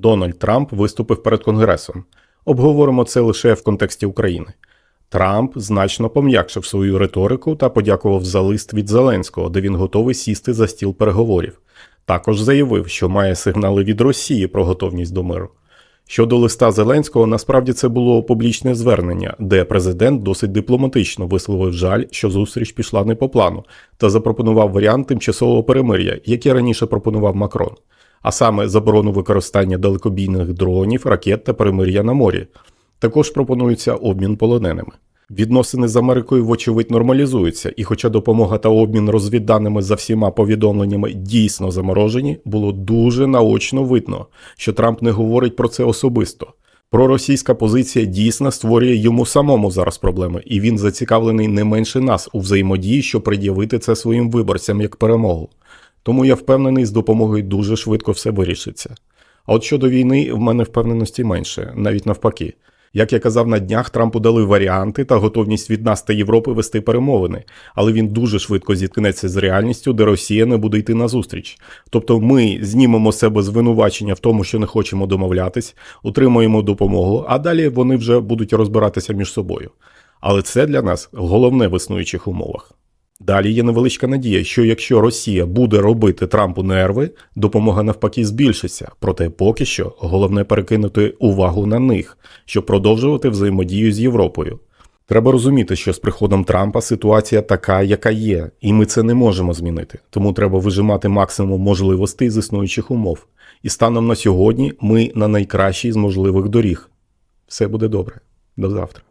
Дональд Трамп виступив перед Конгресом. Обговоримо це лише в контексті України. Трамп значно пом'якшив свою риторику та подякував за лист від Зеленського, де він готовий сісти за стіл переговорів. Також заявив, що має сигнали від Росії про готовність до миру. Щодо листа Зеленського, насправді це було публічне звернення, де президент досить дипломатично висловив жаль, що зустріч пішла не по плану, та запропонував варіант тимчасового перемир'я, який раніше пропонував Макрон, а саме заборону використання далекобійних дронів, ракет та перемир'я на морі. Також пропонується обмін полоненими. Відносини з Америкою, вочевидь, нормалізуються, і хоча допомога та обмін розвідданими за всіма повідомленнями дійсно заморожені, було дуже наочно видно, що Трамп не говорить про це особисто. Проросійська позиція дійсно створює йому самому зараз проблеми, і він зацікавлений не менше нас у взаємодії, щоб пред'явити це своїм виборцям як перемогу. Тому я впевнений, з допомогою дуже швидко все вирішиться. А от щодо війни, в мене впевненості менше, навіть навпаки. Як я казав на днях, Трампу дали варіанти та готовність від нас та Європи вести перемовини, але він дуже швидко зіткнеться з реальністю, де Росія не буде йти назустріч. Тобто ми знімемо себе звинувачення в тому, що не хочемо домовлятись, утримуємо допомогу, а далі вони вже будуть розбиратися між собою. Але це для нас головне в існуючих умовах. Далі є невеличка надія, що якщо Росія буде робити Трампу нерви, допомога навпаки збільшиться. Проте поки що головне перекинути увагу на них, щоб продовжувати взаємодію з Європою. Треба розуміти, що з приходом Трампа ситуація така, яка є, і ми це не можемо змінити. Тому треба вижимати максимум можливостей з існуючих умов. І станом на сьогодні ми на найкращій з можливих доріг. Все буде добре. До завтра.